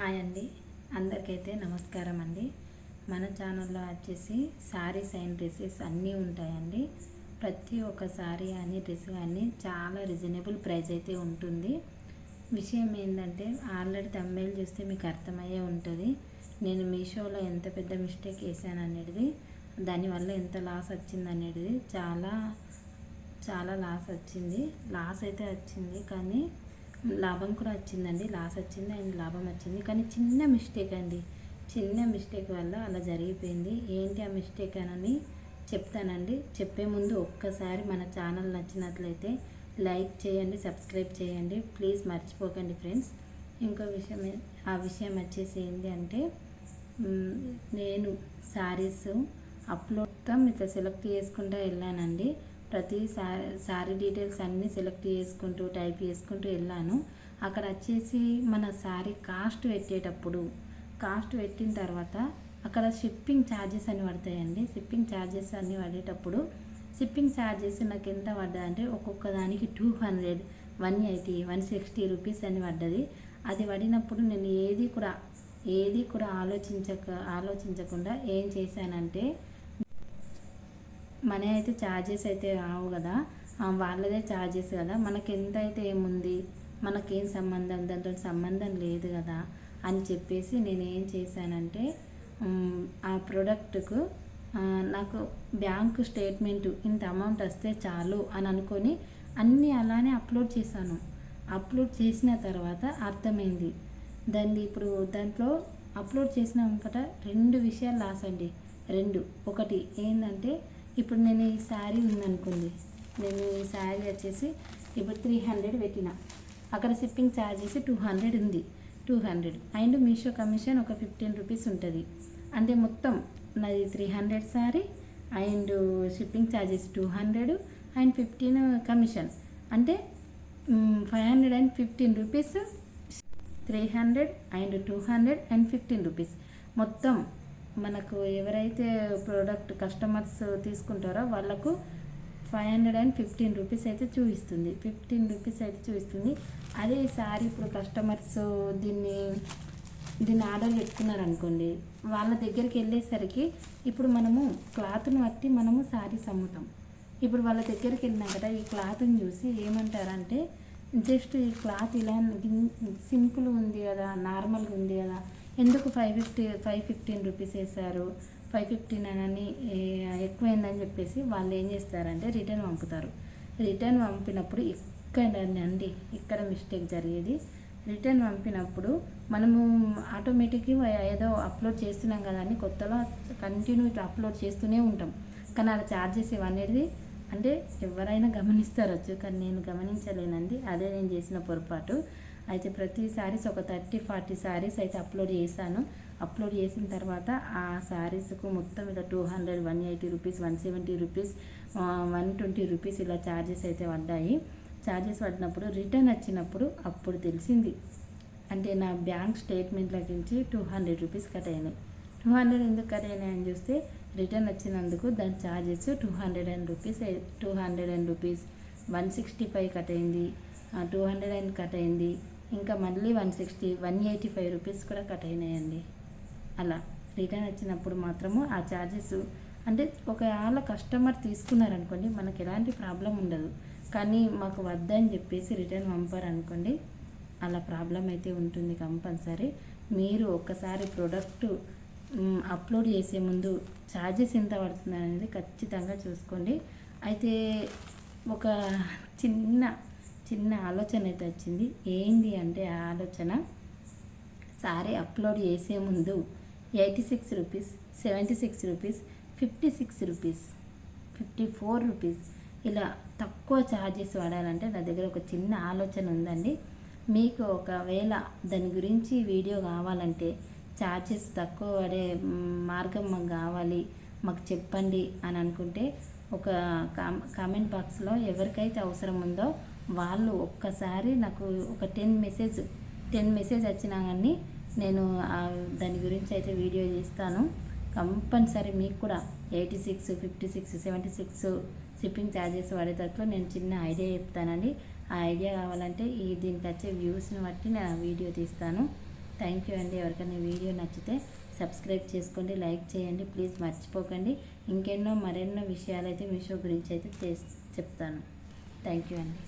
Hi అండి. అందరికైతే నమస్కారం అండి. మన ఛానల్లో వచ్చేసి శారీస్ అండ్ డ్రెస్సెస్ అన్నీ ఉంటాయండి. ప్రతి ఒక్క శారీ అని డ్రెస్ కానీ చాలా రీజనబుల్ ప్రైస్ అయితే ఉంటుంది. విషయం ఏంటంటే ఆల్రెడీ తమ్మేలు చూస్తే మీకు అర్థమయ్యే ఉంటుంది. నేను మీషోలో ఎంత పెద్ద మిస్టేక్ వేసాను అనేది దానివల్ల ఎంత లాస్ వచ్చింది అనేది చాలా చాలా లాస్ వచ్చింది. లాస్ అయితే వచ్చింది కానీ లాభం కూడా వచ్చిందండి లాస్ వచ్చింది అండ్ లాభం వచ్చింది. కానీ చిన్న మిస్టేక్ అండి. చిన్న మిస్టేక్ వల్ల అలా జరిగిపోయింది. ఏంటి ఆ మిస్టేక్ అని చెప్తానండి. చెప్పే ముందు ఒక్కసారి మన ఛానల్ నచ్చినట్లయితే లైక్ చేయండి సబ్స్క్రైబ్ చేయండి. ప్లీజ్ మర్చిపోకండి ఫ్రెండ్స్. ఇంకో విషయం ఆ విషయం వచ్చేసి ఏంటి అంటే నేను శారీస్ అప్లోడ్ మీతో సెలెక్ట్ చేసుకుంటూ వెళ్ళానండి. ప్రతి శారీ సారీ డీటెయిల్స్ అన్నీ సెలెక్ట్ చేసుకుంటూ టైప్ చేసుకుంటూ వెళ్ళాను. అక్కడ వచ్చేసి మన శారీ కాస్ట్ పెట్టేటప్పుడు కాస్ట్ పెట్టిన తర్వాత అక్కడ షిప్పింగ్ ఛార్జెస్ అని పడతాయండి. షిప్పింగ్ ఛార్జెస్ అన్నీ పడేటప్పుడు షిప్పింగ్ ఛార్జెస్ నాకు ఎంత పడ్డదంటే ఒక్కొక్క దానికి two hundred one eighty one sixty rupees అని పడ్డది. అది పడినప్పుడు నేను ఏది కూడా ఏది కూడా ఆలోచించక ఆలోచించకుండా ఏం చేశానంటే మన అయితే ఛార్జెస్ అయితే రావు కదా. వాళ్ళదే ఛార్జెస్ కదా. మనకి ఎంత అయితే ఏముంది? మనకేం సంబంధం? దాంతో సంబంధం లేదు కదా అని చెప్పేసి నేను ఏం చేశానంటే ఆ ప్రోడక్ట్కు నాకు బ్యాంకు స్టేట్మెంట్ ఇంత అమౌంట్ వస్తే చాలు అని అనుకొని అన్నీ అలానే అప్లోడ్ చేశాను. అప్లోడ్ చేసిన తర్వాత అర్థమైంది. దాన్ని ఇప్పుడు దాంట్లో అప్లోడ్ చేసిన వెంకట రెండు విషయాలు లాస్ అండి రెండు. ఒకటి ఏంటంటే ఇప్పుడు నేను ఈ శారీ ఉందనుకోండి. నేను ఈ శారీ వచ్చేసి ఇప్పుడు త్రీ హండ్రెడ్ పెట్టిన. అక్కడ షిప్పింగ్ ఛార్జెస్ టూ హండ్రెడ్ ఉంది. Two hundred and Meesho commission ఒక ఫిఫ్టీన్ రూపీస్ ఉంటుంది. అంటే మొత్తం నాది three hundred sari and shipping charges two hundred and fifteen commission. అంటే five hundred and fifteen rupees three hundred and two hundred and fifteen rupees మొత్తం మనకు ఎవరైతే product customers తీసుకుంటారో వాళ్ళకు five hundred and fifteen rupees అయితే చూపిస్తుంది. Fifteen rupees అయితే చూపిస్తుంది. అదే సారీ ఇప్పుడు కస్టమర్స్ దీన్ని దీన్ని ఆర్డర్ పెట్టుకున్నారు అనుకోండి వాళ్ళ దగ్గరికి వెళ్ళేసరికి ఇప్పుడు మనము క్లాత్ని బట్టి మనము శారీస్ అమ్ముతాం. ఇప్పుడు వాళ్ళ దగ్గరికి వెళ్ళినా కదా ఈ క్లాత్ని చూసి ఏమంటారంటే జస్ట్ ఈ క్లాత్ ఇలా సింపుల్ ఉంది కదా నార్మల్గా ఉంది కదా ఎందుకు five fifty five fifteen rupees వేశారు? ఫైవ్ ఫిఫ్టీన్ అని ఎక్కువైందని చెప్పేసి వాళ్ళు ఏం చేస్తారంటే రిటర్న్ పంపుతారు. రిటర్న్ పంపినప్పుడు ఇక్కడ అండి ఇక్కడ మిస్టేక్ జరిగేది. రిటర్న్ పంపినప్పుడు మనము ఆటోమేటిక్గా ఏదో అప్లోడ్ చేస్తున్నాం కదా అని కొత్తలో కంటిన్యూ ఇట్లా అప్లోడ్ చేస్తూనే ఉంటాం. కానీ అలా ఛార్జెస్ ఇవనేది అంటే ఎవరైనా గమనిస్తారొచ్చు కానీ నేను గమనించలేనండి. అదే నేను చేసిన పొరపాటు. అయితే ప్రతి శారీస్ ఒక థర్టీ ఫార్టీ శారీస్ అయితే అప్లోడ్ చేశాను. అప్లోడ్ చేసిన తర్వాత ఆ శారీస్కు మొత్తం ఇలా two hundred one eighty rupees one seventy rupees one twenty rupees ఇలా ఛార్జెస్ అయితే పడ్డాయి. ఛార్జెస్ పడినప్పుడు రిటర్న్ వచ్చినప్పుడు అప్పుడు తెలిసింది. అంటే నా బ్యాంక్ స్టేట్మెంట్ల నుంచి టూ హండ్రెడ్ రూపీస్ కట్ అయినాయి. టూ హండ్రెడ్ ఎందుకు కట్ అయినాయి అని చూస్తే రిటర్న్ వచ్చినందుకు దాని charges two hundred and rupees two hundred and rupees one sixty five cut అయింది. టూ హండ్రెడ్ అండ్ కట్ అయింది. ఇంకా మళ్ళీ one sixty one eighty five rupees కూడా కట్ అయినాయండి. అలా రిటర్న్ వచ్చినప్పుడు మాత్రము ఆ ఛార్జెస్ అంటే ఒకవేళ కస్టమర్ తీసుకున్నారనుకోండి మనకి ఎలాంటి ప్రాబ్లం ఉండదు. కానీ మాకు వద్దని చెప్పేసి రిటర్న్ పంపారనుకోండి అలా ప్రాబ్లం అయితే ఉంటుంది కంపల్సరీ. మీరు ఒక్కసారి ప్రోడక్ట్ అప్లోడ్ చేసే ముందు ఛార్జెస్ ఎంత పడుతుంది అనేది ఖచ్చితంగా చూసుకోండి. అయితే ఒక చిన్న చిన్న ఆలోచన అయితే వచ్చింది. ఏంటి అంటే ఆ ఆలోచన? సారీ అప్లోడ్ చేసే ముందు eighty six rupees seventy six rupees fifty six rupees fifty four rupees ఇలా తక్కువ ఛార్జెస్ వాడాలంటే నా దగ్గర ఒక చిన్న ఆలోచన ఉందండి. మీకు ఒకవేళ దాని గురించి వీడియో కావాలంటే ఛార్జెస్ తక్కువ పడే మార్గం మాకు కావాలి మాకు చెప్పండి అని అనుకుంటే ఒక కామెంట్ బాక్స్లో ఎవరికైతే అవసరం ఉందో వాళ్ళు ఒక్కసారి నాకు ఒక టెన్ మెసేజ్ టెన్ మెసేజ్ వచ్చినా కానీ నేను దాని గురించి అయితే వీడియో చేస్తాను. కంపల్సరీ మీకు కూడా eighty six fifty six seventy six shipping charges పడేటట్లు నేను చిన్న ఐడియా చెప్తానండి. ఆ ఐడియా కావాలంటే ఈ దీనికి వచ్చే వ్యూస్ని బట్టి నేను ఆ వీడియో తీస్తాను. థ్యాంక్ యూ అండి. ఎవరికైనా వీడియో నచ్చితే సబ్స్క్రైబ్ చేసుకోండి లైక్ చేయండి ప్లీజ్ మర్చిపోకండి. ఇంకెన్నో మరెన్నో విషయాలు అయితే మీషో గురించి అయితే చేస్ చెప్తాను. థ్యాంక్ యూ అండి.